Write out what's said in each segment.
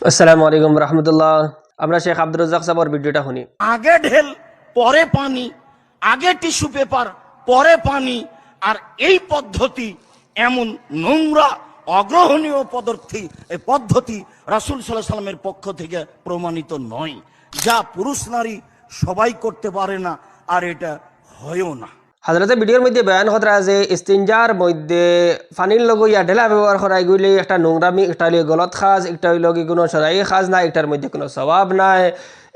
আসসালামু আলাইকুম রহমতুল্লাহ। আমরা শেখ আব্দুল রাজাক সাহর ভিডিওটা শুনি। আগে ঢেল, পরে পানি, আগে টিস্যু পেপার, পরে পানি, আর এই পদ্ধতি এমন নোংরা, অগ্রহণীয় পদ্ধতি, এই পদ্ধতি রাসুল সাল্লাহ সাল্লামের পক্ষ থেকে প্রমাণিত নয়। যা পুরুষ নারী সবাই করতে পারে না, আর এটা হয়ও না। হাজরতে ভিডিওর মধ্যে বয়ান করা যে, ইস্তিনজার মধ্যে ফানির লগ ইয়া ঢেলা ব্যবহার করা এগুলি একটা নোংরামি, একটা হইলে গলত খাজ একটা হইল কি কোনো সরাই খাজ নাই একটার মধ্যে কোনো স্বভাব নাই।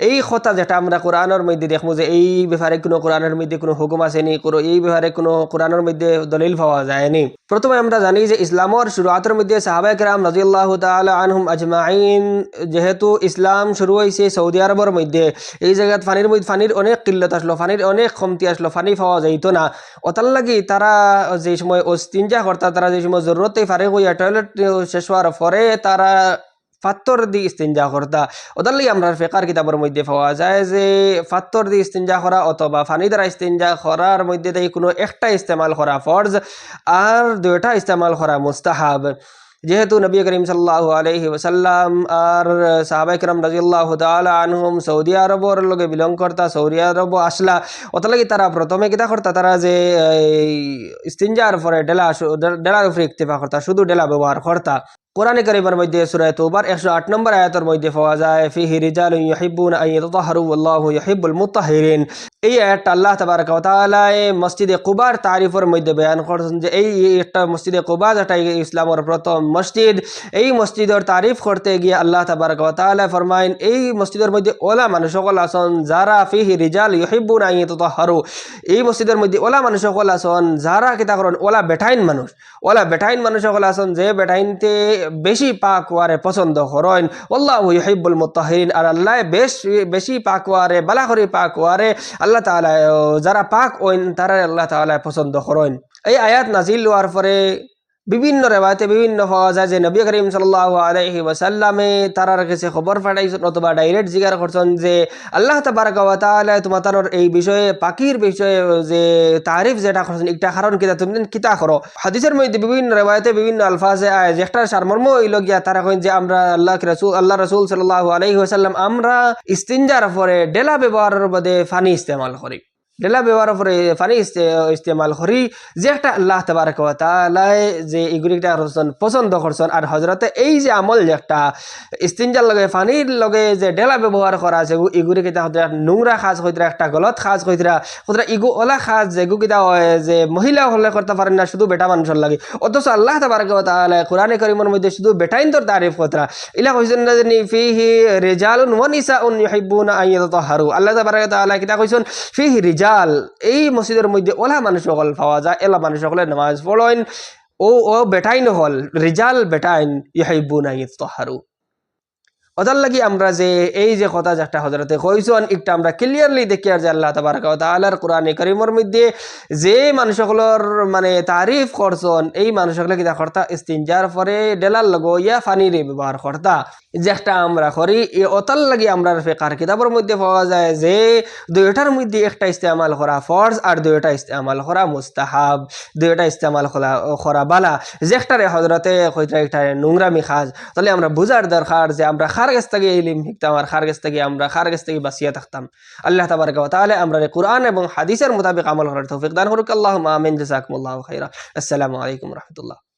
এই কথা যেটা আমরা কোরআনের মধ্যে দেখব যে, এই ব্যাপারে কোনো কোরআনের মধ্যে কোনো হুকুম আসেনি কোনো এই ব্যাপারে কোনো কোরআনের মধ্যে দলিল পাওয়া যায়নি প্রথমে আমরা জানি যে, ইসলামর শুরুয়াতের মধ্যে সাহাবায়ে কেরাম রাজিয়াল্লাহ তাআলা আনহুম আজমাইন যেহেতু ইসলাম শুরু হয়েছে সৌদি আরবের মধ্যে, এই জায়গাত ফানির মধ্যে ফানির অনেক কিল্লত আসলো, ফানির অনেক কমতি আসলো, ফানি পাওয়া যাইতো না। ওতার লাগি তারা যে সময় অস্তিনজা করতা তারা যে সময় জরুরতে ফারে হইয়া টয়লেট শেষ হওয়ার পরে তারা ফাত্তর দি ইস্তিনজা করতা ওদার লাগি আমরা ফেকার কিতাবের মধ্যে পাওয়া যায় যে ফাত্তর দি ইস্তিনজা করা অথবা ফানি দ্বারা ইস্তিনজা করার মধ্যে তাই কোনো একটা ইস্তেমাল করা ফরজ আর দুইটা ইস্তেমাল করা মুস্তাহাব। যেহেতু নবী করিম সাল্লাহ আলহি ওসাল্লাম আর সাহাবাই কিরম রাজিউল্লাহ তালা আনহুম সৌদি আরবর লগে বিলং করতা সৌদি আরব আসলা, অতলাগি তারা প্রথমে কিতা করতা? তারা যে, এই, ইস্তিনজার পরে ডেলা ডেলার উপরে ইক্তিফা করতা, শুধু ডেলা ব্যবহার করতা। কোরআনে করিমের মধ্যে সুরায় তোবার একশো আট নম্বর আয়াতের মধ্যে পাওয়া যায়, ফিহি রিজাল ইউহিব্বুন আন ইয়াতাহহারু আল্লাহু ইউহিব্বুল মুতাহহিরিন এই আয়াতটা আল্লাহ তাবারক ওয়া তাআলা এই মসজিদে কুবার তারিফের মধ্যে বয়ান করছেন যে এই একটা মসজিদে কুবা যেটা ইসলামের প্রথম মসজিদ, এই মসজিদের তারিফ করতে গিয়ে আল্লাহ তাবারক ওয়া তাআলা ফরমাইন এই মসজিদের মধ্যে ওলা মানুষ সকল আছেন যারা ফিহি রিজাল ইউহিব্বুন আন ইয়াতাহহারু এই মসজিদের মধ্যে ওলা মানুষ সকল আসন যারা কিতা করেন ওলা বেঠাইন মানুষ, ওলা বেঠাইন মানুষ সকল আছেন যে বেঠাইনতে বেশি পাক ওয়ারে পছন্দ করেন। আল্লাহ ইহিবুল মোতাহিন আর আল্লাহ বেশ বেশি পাক ওয়ারে করে পাক আল্লাহ তাআলা ও, যারা পাক ওইন তারা আল্লাহ তালা পছন্দ করেন। এই আয়াত নাজিল হওয়ার পরে বিভিন্ন রেবায়তে বিভিন্ন পাওয়া যায় যে নবী করিম সাল্লাহ আলহি ওয়াসাল্লামে তারার কাছে খবর পাঠাইছেন অথবা ডাইরেক্ট জিজ্ঞাসা করছেন যে, আল্লাহ তাবারক ওয়া তাআলা তোমার এই বিষয়ে পাকির বিষয়ে যে তারিফ যেটা করছেন একটা কারণ কিতা তুমি কিতা করো? হাদিসের মধ্যে বিভিন্ন রেবায়তে বিভিন্ন আলফাজে আয়, যে সারমর্ম হইল গিয়া তারা কইন যে, আমরা আল্লাহ রসুল, আল্লাহ রাসূল সাল্লাল্লাহু আলাইহি ওয়াসাল্লাম আমরা ইস্তিনজার পরে ডেলা ব্যবহারের বাদে পানি ইস্তেমাল করি। ডেলা ব্যবহারের পরে পানি ইস্তে- ইস্তেমাল করি। যে একটা আল্লাহ তাআলাই যে এগুলিটা করছেন পছন্দ করছেন, আর হজরতে এই যে আমল যে একটা ইস্তিনজার লগে পানির লগে যে ডেলা ব্যবহার করা আছে এগুলি কিতা হতে নোংরা খাজ হইতরা, একটা গলত খাজ হইতরা হতরা ইগু ওলা খাজ যেগু কিতা যে মহিলা হলে করতে পারেন না, শুধু বেটা মানুষের লাগে। অথচ আল্লাহ ওয়া তাআলা কোরআনে কারীমের মধ্যে শুধু বেটাইন তোর তারিফ কতরা ইলা কইছেন না যে ফিহি রিজালুন ওয়া নিসাউন ইউহিব্বুনা আন আল্লাহ তাবারক তাআলা কিতা কইছেন, ফিহি রিজাল এই মসজিদের মধ্যে ওলা মানুষ সকল পাওয়া যায়, এলা মানুষ সকলে নামাজ পড়েন। ও ও বেটাইন হল, রিজাল বেটাইন, ইউহিব্বুনা আন ইয়াতাহহারু ওদার লাগি আমরা যে এই যে কথা যেটা হজরতে কইছন একটা আমরা ক্লিয়ারলি দেখি আর যে আল্লাহ তাবারক তাআলার কোরআনে কারীমের মধ্যে যে মানুষগুলোর মানে তারিফ করছন এই মানুষগুলো কিতা করতা? ইস্তিনজার পরে ডেলার লগো ইয়া ফানিরে ব্যবহার করতা। যে একটা আমরা করি এই অতার লাগি আমরা ফেকার কিতাবের মধ্যে পাওয়া যায় যে, দুইটার মধ্যে একটা ইস্তেমাল করা ফরজ আর দুইটা ইস্তেমাল করা মুস্তাহাব। দুইটা ইস্তেমাল করা করা বালা। যে একটারে হজরতে একটা নোংরামি খাজ তাহলে আমরা বুঝার দরকার যে আমরা খার কাছ থেকে ইলিম শিখতাম আর খার কাছ থেকে আমরা খার কাছ থেকে বাঁচিয়ে থাকতাম। আল্লাহ তাবারক ওয়া তাআলা আমরা কোরআন এবং হাদিসের মোতাবেক আমল করার তৌফিক দান করুক। আল্লাহুম্মা আমিন। জাযাকুমুল্লাহু খাইরা আসসালামু আলাইকুম রাহমাতুল্লাহ।